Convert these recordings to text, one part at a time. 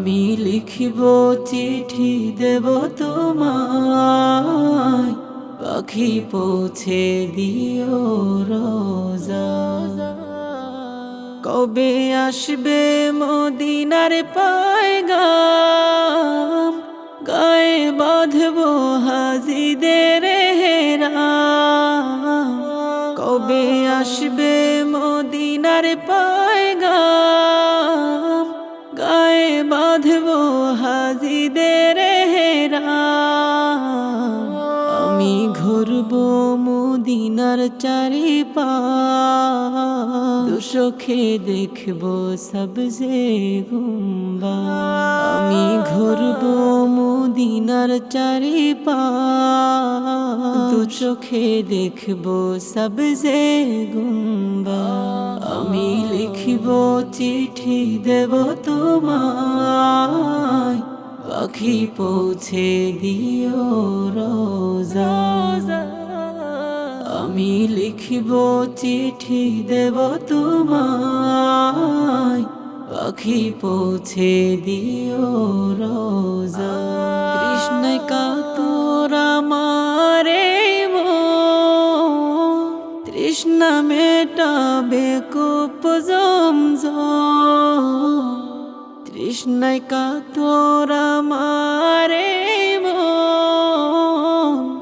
আমি লিখিব চিঠি দেব তোমায়। পাখি পৌঁছে দিও রোজা। কবে আসবে মদিনার পায়গাম? গায়ে বাঁধব হাজিদের হেরা কবে আসবে মদিনার পায়গাম? হাজিদের হেরা, আমি ঘুরব মদিনার চারি পা দুসখে দেখব সবজে গুম্বা। আমি ঘুরব মদিনার চারি পা দু চোখে দেখব সবজে গুম্বা। আমি লিখিব চিঠি দেব তোমায় পাখি পৌঁছে দিও রোজা। আমি লিখিব চিঠি দেব তোমায়। পাখি পৌঁছে দিও রোজা। কৃষ্ণ কাতরা মারে তৃষ্ণ মেটাবে কুপ জমজম। তৃষ্ণায় কাতরা মারে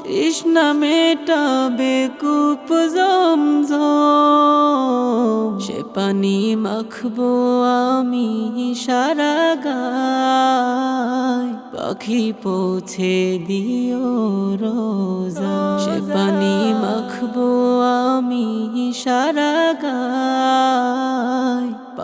তৃষ্ণা মেটাবে কূপ জমজম। সে পানি মাখবো আমি সারা গায়। পাখি পৌঁছে দিও রোজা। সে পানি মাখবো আমি সারা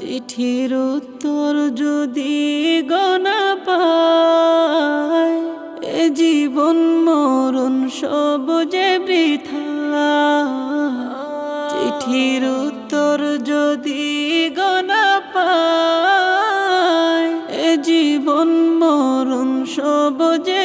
চিঠির উত্তর যদি গনা পায়, এ জীবন মরণ সব যে বৃথা। চিঠির উত্তর যদি গনা পায়, এ জীবন মরণ সব যে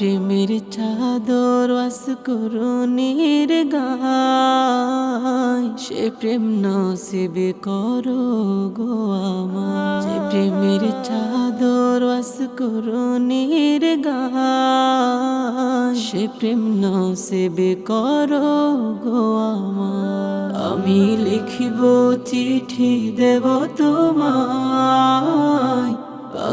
প্রেমের চাদর বাস করুণীর গায়। সে প্রেম নসিবে করো গো আমার। যে প্রেমের চাদর বাস করুণীর গায়। সে প্রেম নসিবে করো গো আমার। আমি লিখিব চিঠি দেব তোমায়।